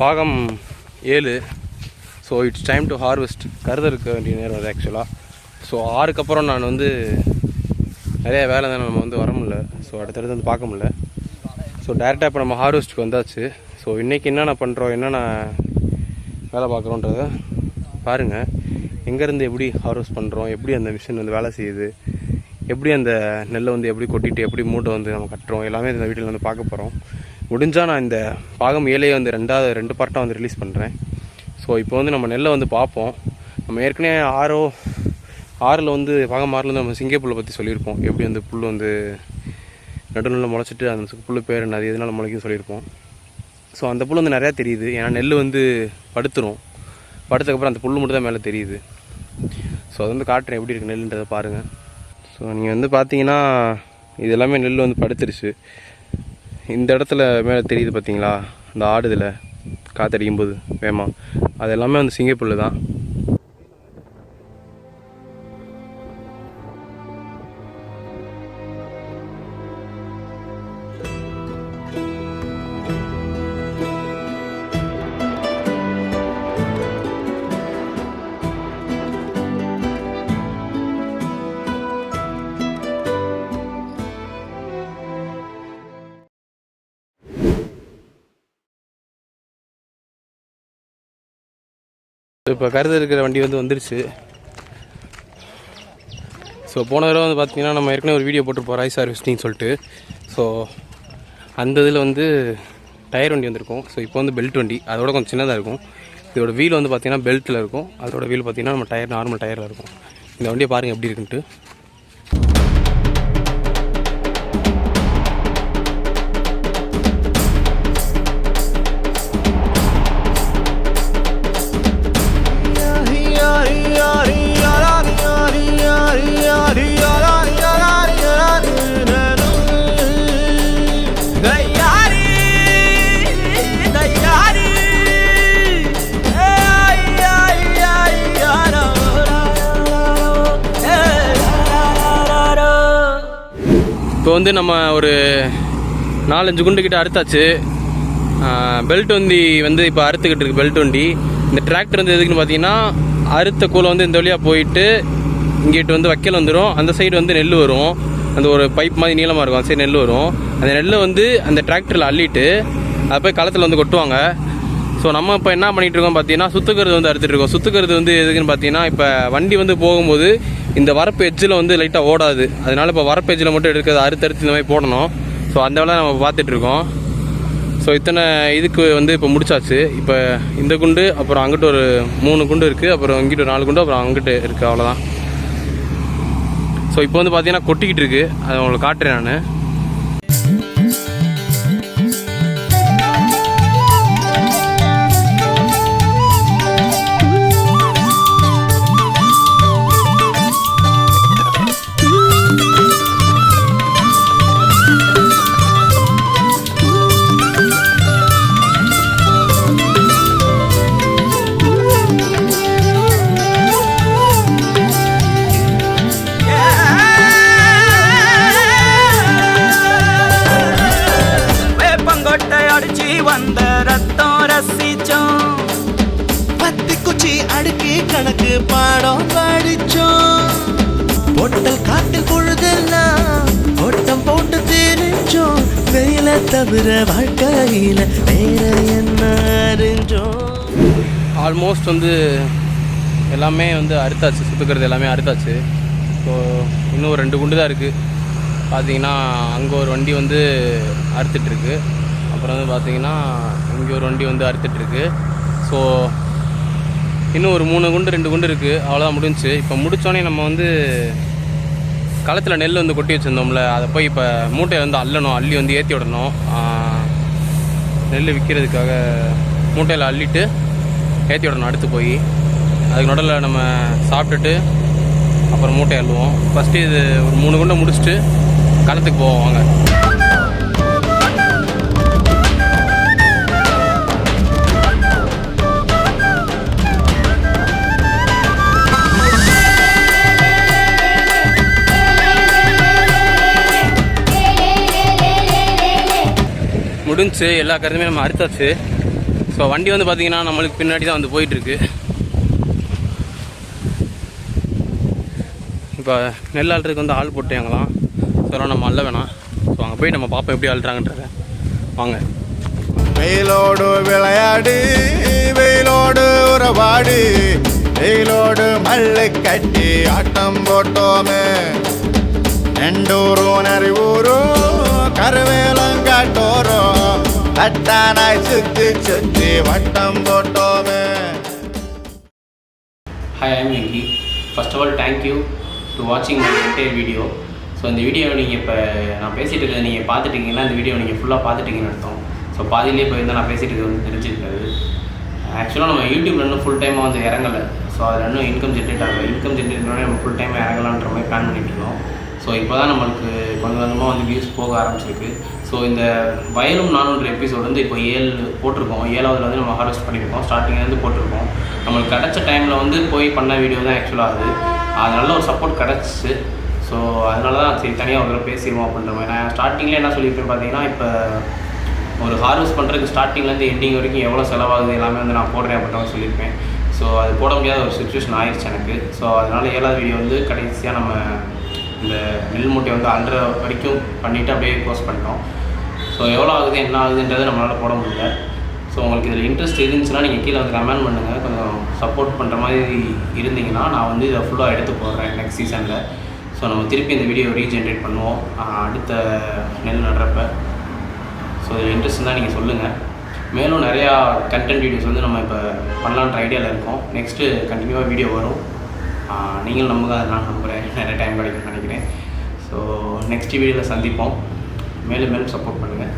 பாகம் ஏழு. So it's time to harvest கருத இருக்க வேண்டிய நேரம் அது ஆக்சுவலாக ஸோ ஆறுக்கு அப்புறம் நான் வந்து நிறைய வேலை தான் நம்ம வந்து வர முடியல. ஸோ அடுத்தடுத்து வந்து பார்க்க முடில ஸோ டேரெக்டாக இப்போ நம்ம ஹார்வெஸ்ட்டுக்கு வந்தாச்சு. ஸோ இன்றைக்கி என்னென்ன பண்ணுறோம் என்னென்ன வேலை பார்க்குறோன்றத பாருங்கள் எங்கேருந்து எப்படி ஹார்வெஸ்ட் பண்ணுறோம் எப்படி அந்த மிஷின் வந்து வேலை செய்யுது எப்படி அந்த நெல்லை வந்து எப்படி கொட்டிட்டு எப்படி மூட்டை வந்து நம்ம கட்டுறோம் எல்லாமே இந்த வீட்டில் வந்து பார்க்க போகிறோம் முடிஞ்சால் நான் இந்த பாகம் ஏழையை வந்து ரெண்டாவது ரெண்டு பார்ட்டாக வந்து ரிலீஸ் பண்ணுறேன் ஸோ இப்போ வந்து நம்ம நெல்லை வந்து பார்ப்போம். நம்ம ஏற்கனவே ஆரோ ஆறில் வந்து பாகம் ஆறில் வந்து நம்ம சிங்கப்புல்லை பற்றி சொல்லியிருப்போம். எப்படி அந்த புல் வந்து நடுநில முளைச்சிட்டு அந்த புல் பேர் என்ன அது எதனால் முளைக்கும் சொல்லியிருப்போம். ஸோ அந்த புல் வந்து நிறையா தெரியுது. ஏன்னா நெல் வந்து படுத்துரும். படுத்ததுக்கப்புறம் அந்த புல் மட்டும் தான் மேலே தெரியுது. ஸோ அது வந்து காட்டுறேன். எப்படி இருக்குது நெல்லுன்றதை பாருங்கள் ஸோ நீங்கள் வந்து பார்த்தீங்கன்னா இது எல்லாமே நெல் வந்து படுத்துருச்சு. இந்த இடத்துல மேலே தெரியுது பார்த்தீங்களா இந்த ஆடுதில் காற்றடிக்கும் போது வேமா. அது எல்லாமே வந்து சிங்கப்புல்லு தான். இப்போ கருது இருக்கிற வண்டி வந்து வந்துருச்சு. ஸோ போன தடவை வந்து பார்த்திங்கன்னா நம்ம ஏற்கனவே ஒரு வீடியோ போட்டிருப்போம் ரைஸ் ஹார்வெஸ்டிங் சொல்லிட்டு. ஸோ அந்த இதில் வந்து டயர் வண்டி வந்திருக்கும். ஸோ இப்போ வந்து பெல்ட் வண்டி. அதோட கொஞ்சம் சின்னதாக இருக்கும். இதோட வீல் வந்து பார்த்திங்கன்னா பெல்ட்டில் இருக்கும். அதோட வீல் பார்த்தீங்கன்னா நம்ம டயர் நார்மல் டயரில் இருக்கும். இந்த வண்டியை பாருங்கள் எப்படி இருக்குன்ட்டு. வந்து நம்ம ஒரு நாலஞ்சு குண்டு கிட்ட அறுத்தாச்சு பெல்ட் வண்டி வந்து இப்போ அறுத்துக்கிட்டு இருக்கு பெல்ட் வண்டி. இந்த டிராக்டர் வந்து எதுக்குன்னு பார்த்தீங்கன்னா அறுத்த கூலை வந்து இந்த வழியாக போயிட்டு இங்கிட்டு வந்து வைக்கல் வந்துடும் அந்த சைடு வந்து நெல் வரும். அந்த ஒரு பைப் மாதிரி நீளமாக இருக்கும். அந்த சைடு நெல் வரும். அந்த நெல்லை வந்து அந்த டிராக்டரில் அள்ளிட்டு அதை போய் களத்தில் வந்து கொட்டுவாங்க. ஸோ நம்ம இப்போ என்ன பண்ணிகிட்டு இருக்கோம் பார்த்தீங்கன்னா சுத்துக்கிறது வந்து அறுத்துட்டு இருக்கோம். சுத்துக்கிறது வந்து எதுக்குன்னு பார்த்தீங்கன்னா இப்போ வண்டி வந்து போகும்போது இந்த வரப்பு எஜ்ஜில் வந்து லைட்டாக ஓடாது. அதனால இப்போ வரப்பு எஜ்ஜில் மட்டும் எடுக்கிறது அறுத்தடுத்து இந்த மாதிரி போடணும். ஸோ அந்த வேலை நம்ம பார்த்துட்டு இருக்கோம். ஸோ இத்தனை இதுக்கு வந்து இப்போ முடிச்சாச்சு. இப்போ இந்த குண்டு அப்புறம் அங்கிட்டு ஒரு மூணு குண்டு இருக்குது அப்புறம் இங்கிட்டு ஒரு நாலு குண்டு அப்புறம் அங்கிட்டு இருக்குது அவ்வளோதான் ஸோ இப்போ வந்து பார்த்தீங்கன்னா கொட்டிக்கிட்டு இருக்குது அதை உங்களுக்கு காட்டுறேன் நான். கணக்கு பாடம் படிச்சோம். பொட்டல் காட்டில் பொழுதெல்லாம் ஓட்டம் போட்டு தெரிஞ்சோம் வெயில தவிர வாழ்க்கையில் வேற என்ன அறிஞ்சோம்? ஆல்மோஸ்ட் வந்து எல்லாமே வந்து அறுத்தாச்சு. சுற்றுக்கிறது எல்லாமே அறுத்தாச்சு. ஸோ இன்னும் ஒரு ரெண்டு குண்டு தான் இருக்குது பார்த்தீங்கன்னா அங்கே ஒரு வண்டி வந்து அறுத்துட்ருக்கு அப்புறம் வந்து பார்த்தீங்கன்னா இங்கே ஒரு வண்டி வந்து அறுத்துட்ருக்கு ஸோ இன்னும் ஒரு மூணு குண்டு ரெண்டு குண்டு இருக்குது அவ்வளோதான் முடிஞ்சு இப்போ முடித்தோடனே நம்ம வந்து களத்தில் நெல் வந்து கொட்டி வச்சுருந்தோம்ல அதை போய் இப்போ மூட்டையை வந்து அள்ளணும் அள்ளி வந்து ஏற்றி விடணும். நெல் விற்கிறதுக்காக மூட்டையில் அள்ளிட்டு ஏற்றி விடணும் அடுத்து போய். அதுக்கு நடுவில் நம்ம சாப்பிட்டுட்டு அப்புறம் மூட்டை அள்ளுவோம். ஃபஸ்ட்டு இது ஒரு மூணு குண்டை முடிச்சுட்டு களத்துக்கு போவோம் வாங்க. முடிஞ்சு எல்லா கருதுமே நம்ம அறுத்தாச்சு. ஸோ வண்டி வந்து பார்த்தீங்கன்னா நம்மளுக்கு பின்னாடி தான் வந்து போயிட்டுருக்கு. இப்போ நெல் ஆள்றதுக்கு வந்து ஆள் போட்டாங்களாம் ஸோ நம்ம அல்ல வேணாம். ஸோ அங்கே போய் நம்ம பார்ப்போம் எப்படி அள்ளுறாங்கன்றத வாங்க. வெயிலோடு விளையாடி வெயிலோடு உறவாடு வெயிலோடு மல்லு கட்டி ஆட்டம் போட்டோமே. நெண்டூரும் நரிவூரும் கருவேலம் காட்டோரும் தட்டானாய் சுத்தி சுத்தி வட்டம் போட்டோமே. Hi I'm Venki first of all thank you to வாட்சிங் மை என்டையர் வீடியோ ஸோ இந்த வீடியோ நீங்கள் இப்போ நான் பேசிகிட்டு இருக்கிறத நீங்கள் பார்த்துட்டீங்கன்னா இந்த வீடியோ நீங்கள் ஃபுல்லாக பார்த்துட்டீங்கன்னு அர்த்தம். ஸோ பாதியிலே போயிருந்தால் நான் பேசிகிட்டு இருக்கிறது வந்து தெரிஞ்சிருக்காது. ஆக்சுவலாக நம்ம யூடியூப்ல இன்னும் ஃபுல் டைமாக வந்து இறங்கலை. ஸோ அதில் இன்னும் இன்கம் ஜென்ரேட் ஆகலை. இன்கம் ஜென்ரேட் பண்ணி நம்ம ஃபுல் டைமாக இறங்கலான்ற மாதிரி பிளான் பண்ணிட்டு இருக்கோம். ஸோ இப்போ தான் நம்மளுக்கு கொஞ்சம் கொஞ்சமாக வந்து வியூஸ் போக ஆரம்பிச்சிருக்கு. ஸோ இந்த வயலும் நானூறு எபிசோடு வந்து இப்போ ஏழு போட்டிருக்கோம். ஏழாவதுல வந்து நம்ம ஹார்வெஸ்ட் பண்ணியிருக்கோம். ஸ்டார்டிங்லேருந்து போட்டிருக்கோம். நம்மளுக்கு கிடச்ச டைமில் வந்து போய் பண்ண வீடியோ தான் ஆக்சுவலாக அது அது. நல்ல ஒரு சப்போர்ட் கிடச்சிச்சு. ஸோ அதனால தான் சரி தனியாக ஒரு பேசிடுவோம் அப்படின்ற மாதிரி. நான் ஸ்டார்டிங்கில் என்ன சொல்லியிருப்பேன் பார்த்தீங்கன்னா இப்போ ஒரு ஹார்வெஸ்ட் பண்ணுறதுக்கு ஸ்டார்டிங்லேருந்து எண்டிங் வரைக்கும் எவ்வளோ செலவாகுது எல்லாமே வந்து நான் போடுறேன் அப்படின்ற மாதிரி சொல்லியிருப்பேன். ஸோ அது போட முடியாத ஒரு சுச்சுவேஷன் ஆயிடுச்சு எனக்கு. ஸோ அதனால் ஏழாவது வீடியோ வந்து கடைசியாக நம்ம இந்த நெல் மூட்டை வந்து அன்றரை வரைக்கும் பண்ணிவிட்டு அப்படியே போஸ்ட் பண்ணிட்டோம். ஸோ எவ்வளோ ஆகுது என்ன ஆகுதுன்றதை நம்மளால் போட முடியல. ஸோ உங்களுக்கு இதில் இன்ட்ரெஸ்ட் இருந்துச்சுன்னா நீங்கள் கீழே வந்து கமெண்ட் பண்ணுங்கள் கொஞ்சம் சப்போர்ட் பண்ணுற மாதிரி இருந்தீங்கன்னா நான் வந்து இதை ஃபுல்லாக எடுத்து போடுறேன் நெக்ஸ்ட் சீசனில் ஸோ நம்ம திருப்பி இந்த வீடியோ ரீஜென்ரேட் பண்ணுவோம். அடுத்த நெல் நடுறப்ப. ஸோ இதில் இன்ட்ரெஸ்ட் தான் நீங்கள் சொல்லுங்கள் மேலும் நிறையா கண்டென்ட் வீடியோஸ் வந்து நம்ம இப்போ பண்ணலான்ற ஐடியாவில் இருக்கோம். நெக்ஸ்ட்டு கண்டினியூவாக வீடியோ வரும். நீங்களும் நம்புங்க. அதை நான் நம்புகிறேன் நிறைய டைம் கிடைக்கும். நெக்ஸ்ட் வீடியோவில் சந்திப்போம். மேலும் மேலும் சப்போர்ட் பண்ணுங்கள்